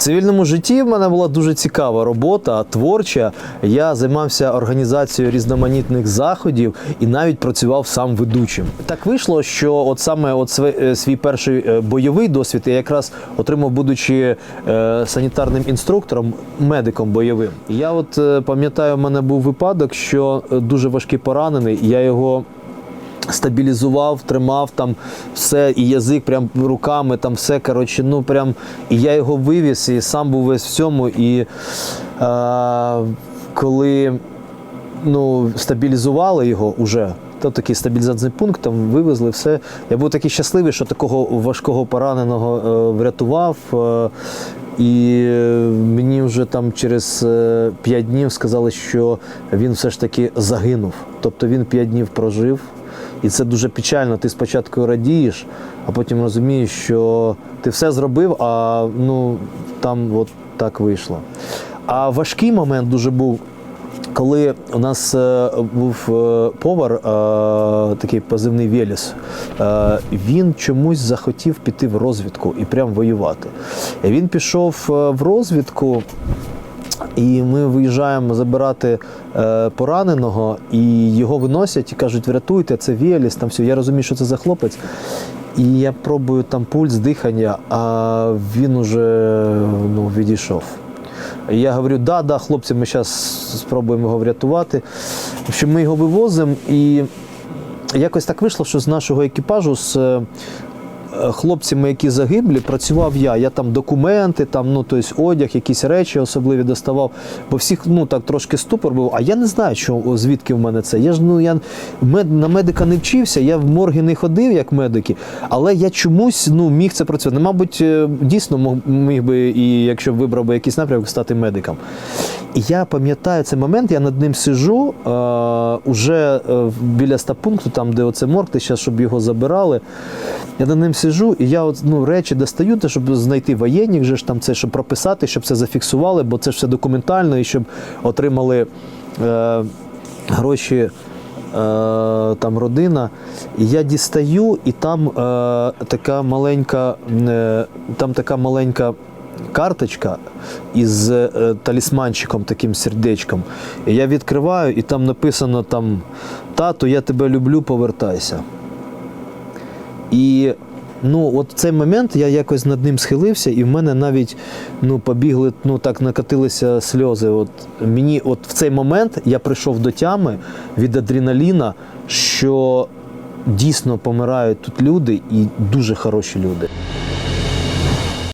цивільному житті в мене була дуже цікава робота, творча. Я займався організацією різноманітних заходів і навіть працював сам ведучим. Так вийшло, що от саме от е, свій перший е, бойовий досвід я якраз отримав, будучи е, санітарним інструктором, медиком бойовим. Я от пам'ятаю, в мене був випадок, що дуже важкий поранений. Я його стабілізував, тримав там все, і язик прям руками, там все. Коротше, ну прям. І я його вивіз, і сам був весь в цьому. І е, коли ну, стабілізували його уже. То такий стабілізаційний пункт, там вивезли все. Я був такий щасливий, що такого важкого пораненого е, врятував. Е, і е, мені вже там через 5 днів сказали, що він все ж таки загинув. Тобто він 5 днів прожив. І це дуже печально. Ти спочатку радієш, а потім розумієш, що ти все зробив, а ну там от так вийшло. А важкий момент дуже був. Коли у нас е, був е, повар, е, такий позивний Веліс, е, він чомусь захотів піти в розвідку і прям воювати. Він пішов е, в розвідку, і ми виїжджаємо забирати е, пораненого, і його виносять і кажуть, врятуйте, це Веліс, там все. Я розумію, що це за хлопець. І я пробую там пульс, дихання, а він уже ну, відійшов. Я говорю, да, да, хлопці, ми зараз спробуємо його врятувати. В общем, ми його вивозимо, і якось так вийшло, що з нашого екіпажу, з е, хлопцями, які загиблі, працював я. Я там документи, там, ну, тобто одяг, якісь речі особливі доставав. Бо всіх ну, так трошки ступор був. А я не знаю, що, звідки в мене це. Я ж ну, я мед, на медика не вчився, я в морги не ходив, як медики, але я чомусь ну, міг це працювати. Мабуть, е, дійсно міг би, і якщо б вибрав би якийсь напрямок, стати медиком. Я пам'ятаю цей момент, я над ним сижу, е, уже е, біля стапункту, там, де оце морг, ти зараз, щоб його забирали. Я над ним сижу, і я от, ну, речі достаю, те, щоб знайти воєнник, же ж там це, щоб прописати, щоб це зафіксували, бо це ж все документально, і щоб отримали е, гроші е, там родина. І я дістаю, і там е, така маленька, е, там така маленька. Карточка із е, талісманчиком, таким сердечком. І я відкриваю, і там написано там Тато, я тебе люблю, повертайся. І ну, от в цей момент я якось над ним схилився, і в мене навіть ну, побігли, ну так накатилися сльози. От мені, от в цей момент я прийшов до тями від адреналіна, що дійсно помирають тут люди і дуже хороші люди.